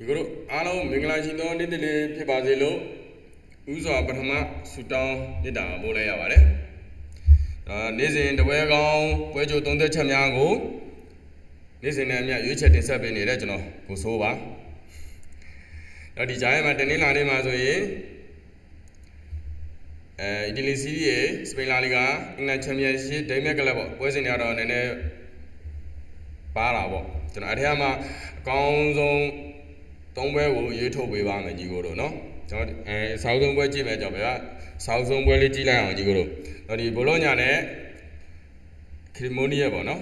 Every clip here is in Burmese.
ဒီကတို့အားလုံးမင်္ဂလာရှိသောနေ့တစ်လေးဖြစ်ပါစေလို့ဥစွာပထမဆုတောင်းမေတ္တာပို့လိုက်ရပါတယ်အာနေ့စဉ်တပွဲကောင်းပွဲကြိုသုံးသက်ချက်များကိုနေ့စဉ်နဲ့အမျှရွေးချယ်တင်ဆက်ပေးနေတဲ့ကျွန်တော်ကိုစိုးပါတော့ဒီကြားထဲမှာတနင်္လာနေ့မှာဆိုရင်အဲအီတလီစီးရီးရဲ့စပိန်လာလီဂါအင်္ဂလန်ချန်ပီယံရှစ်ဒိန်းမတ်ကလပ်ပေါ့ပွဲစဉ်တွေကတော့နည်းနည်းပါတာပေါ့ကျွန်တော်အထက်မှာအကောင်းဆုံး သုံးပွဲကိုရွေးထုတ်ပေးပါမယ်ညီကိုတို့နော်ကျွန်တော်အဲဆောက်ဆုံးပွဲကြည့်မယ်ကြောင့်ဗျာဆောက်ဆုံးပွဲလေးကြည့်လိုက်အောင်ညီကိုတို့တော့ဒီဘောလုံးညာနဲ့ခရီမိုနီယာပေါ့နော်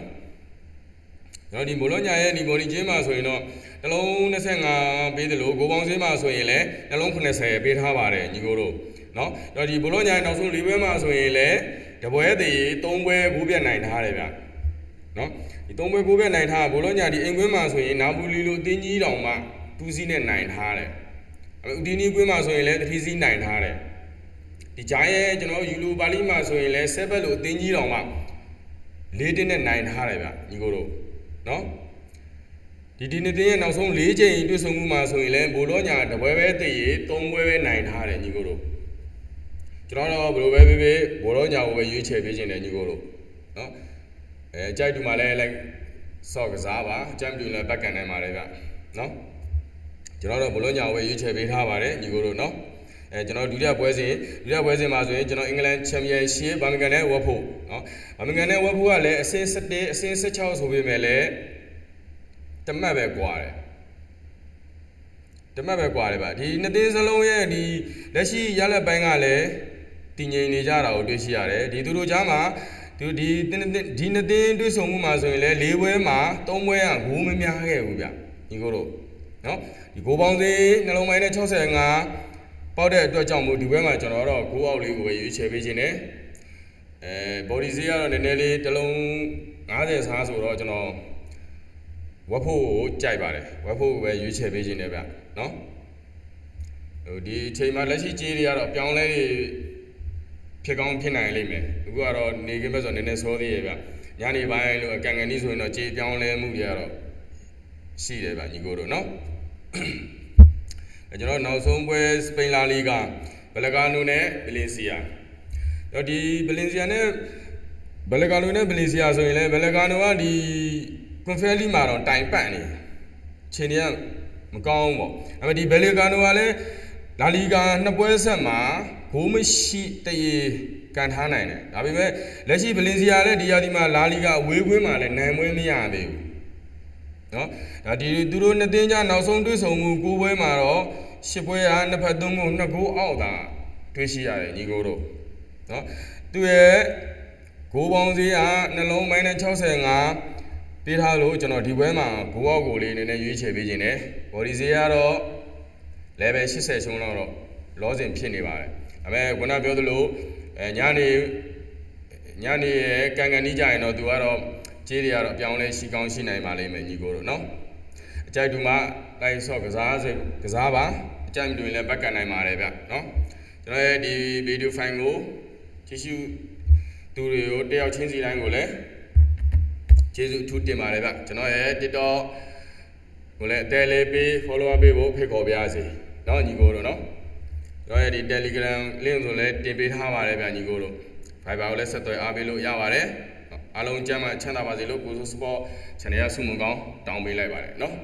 တော့ဒီမိုလောညာရဲ့ဒီမော်လီချင်းမှာဆိုရင်တော့နှလုံး25ပေးတယ်လို့ကိုပေါင်းစင်းမှာဆိုရင်လည်းနှလုံး80ပေးထားပါတယ်ညီကိုတို့နော်တော့ဒီမိုလောညာရဲ့နောက်ဆုံး၄ပွဲမှာဆိုရင်လည်းတပွဲသေး3ပွဲကိုပြတ်နိုင်ထားတယ်ဗျနော်ဒီ3ပွဲကိုပြတ်နိုင်ထားမိုလောညာဒီအိမ်ကွင်းမှာဆိုရင်နာပူလီလိုအတင်းကြီးတောင်မှ 2စီးနဲ့နိုင်ထားတယ်အဲ့ဥတီနီကွင်းမှာဆိုရင်လည်း3စီးနိုင်ထားတယ်ဒီဂျိုင်းရဲ့ကျွန်တော်ယူလိုပါလီမှာဆိုရင်လည်း7ဘက်လိုအတင်းကြီးတောင်မှ၄တင်းနဲ့နိုင်ထားတယ်ဗျညီကိုတို့နော်ဒီဒီနေ့တင်းရဲ့နောက်ဆုံး၄ချိန်တွေ့ဆုံမှုမှာဆိုရင်လည်းဘိုလောညာတပွဲပဲတည်ရ၃ပွဲပဲနိုင်ထားတယ်ညီကိုတို့ကျွန်တော်တော့ဘယ်လိုပဲဖြစ်ဖြစ်ဘိုလောညာကိုပဲရွေးချယ်ပေးခြင်းတယ်ညီကိုတို့နော်အဲကြိုက်တူမှာလည်းလိုက်ဆော့ကစားပါအချမ်းပြူလည်းဘက်ကန်နိုင်ပါတယ်ဗျနော် ကျွန်တော်တော့ဘိုလောညာကိုပဲရွေးချယ်ပေးထားပါတယ်ညီကိုတို့နော်အဲကျွန်တော်ဒုတိယပွဲစဉ်ဒုတိယပွဲစဉ်မှာဆိုရင်ကျွန်တော်အင်္ဂလန်ချန်ပီယံရှစ်ဘာမင်ကန်နဲ့ဝက်ဖို့နော်ဘာမင်ကန်နဲ့ဝက်ဖို့ကလည်းအဆင့်7အဆင့်16ဆိုပေမဲ့လည်းတမတ်ပဲကွာတယ်တမတ်ပဲကွာတယ်ဗျဒီနှစ်သိန်းစလုံးရဲ့ဒီလက်ရှိရလက်ပိုင်းကလည်းတည်ငြိမ်နေကြတာကိုတွေ့ရှိရတယ်ဒီသူတို့ကြားမှာဒီဒီဒီနှစ်သိန်းတွေ့ဆုံမှုမှာဆိုရင်လည်း၄ပွဲမှာ၃ပွဲကဂိုးမများခဲ့ဘူးဗျညီကိုတို့ နော်ဒီဂိုးပေါင်းစေးနှလုံးပိုင်းနဲ့65ပေါက်တဲ့အတွက်ကြောင့်မို့ဒီဘက်မှာကျွန်တော်တော့ကိုးအောက်လေးကိုပဲရွေးချယ်ပေးခြင်းနဲ့အဲ body ဈေးကတော့နည်းနည်းလေးတစ်လုံး90စားဆိုတော့ကျွန်တော်ဝက်ဖို့ကိုကြိုက်ပါတယ်ဝက်ဖို့ကိုပဲရွေးချယ်ပေးခြင်းနဲ့ဗျနော်ဟိုဒီအချိန်မှာလက်ရှိကြေးတွေကတော့ပြောင်းလဲတွေဖြစ်ကောင်းဖြစ်နိုင်လိမ့်မယ်အခုကတော့နေကင်းဘက်ဆိုနည်းနည်းစောသေးရဲ့ဗျညနေပိုင်းလို့အကန်ကန်ကြီးဆိုရင်တော့ကြေးပြောင်းလဲမှုတွေကတော့ ရှိတယ်ဗျညီကိုတို့နော်အဲကျွန်တော်နောက်ဆုံးပွဲစပိန်လာလီဂါဘလကာနိုနဲ့ဗလင်စီယာတော့ဒီဗလင်စီယာနဲ့ဘလကာနိုနဲ့ဗလင်စီယာဆိုရင်လည်းဘလကာနိုကဒီကွန်ဖဲလီမှာတော့တိုင်ပတ်နေချိန်တွေကမကောင်းဘူးပေါ့အဲ့မဲ့ဒီဘလကာနိုကလည်းလာလီဂါနှစ်ပွဲဆက်မှာဂိုးမရှိတရေကန်ထားနိုင်တယ်ဒါပေမဲ့လက်ရှိဗလင်စီယာလည်းဒီရာဒီမှာလာလီဂါအဝေးကွင်းမှာလည်းနိုင်ပွဲမရသေးဘူး နော်ဒါဒီသူတို့နှစ်သင်းကြားနောက်ဆုံးတွေ့ဆုံမှု၉ပွဲမှာတော့၈ပွဲဟာနှစ်ဖက်သုံးခုနှစ်ဂိုးအောက်သာတွေ့ရှိရတယ်ညီကိုတို့နော်သူရဲ့ဂိုးပေါင်းစည်းဟာနှလုံးပိုင်းနဲ့65ပေးထားလို့ကျွန်တော်ဒီပွဲမှာဂိုးအောက်ကိုလေးနည်းနည်းရွေးချယ်ပေးခြင်းနဲ့ဘော်ဒီစည်းကတော့ level 80ရှုံးတော့တော့လောစင်ဖြစ်နေပါတယ်ဒါပေမဲ့ခုနပြောသလိုအဲညနေညနေရဲ့ကန်ကန်နီးကြရင်တော့သူကတော့ ခြေတွေကတော့အပြောင်းလဲရှိကောင်းရှိနိုင်ပါလိမ့်မယ်ညီကိုတို့နော်အကြိုက်တူမှာတိုင်းဆော့ကစားစေကစားပါအကြိုက်မတူရင်လည်းဘက်ကန်နိုင်ပါတယ်ဗျနော်ကျွန်တော်ရဲ့ဒီဗီဒီယိုဖိုင်ကိုကြည့်ရှုသူတွေကိုတယောက်ချင်းစီတိုင်းကိုလည်းကျေးဇူးအထူးတင်ပါတယ်ဗျကျွန်တော်ရဲ့ TikTok ကိုလည်းအသေးလေးပေး follower ပေးဖို့ဖိတ်ခေါ်ပါရစေနော်ညီကိုတို့နော်ကျွန်တော်ရဲ့ဒီ Telegram link ဆိုလည်းတင်ပေးထားပါတယ်ဗျညီကိုတို့ Viber ကိုလည်းဆက်သွယ်အားပေးလို့ရပါတယ် အားလုံးကျမ်းမှချမ်းသာပါစေလို့ကိုစိုးစပေါ့ channel ရဆုမွန်ကောင်းတောင်းပေးလိုက်ပါတယ်နော်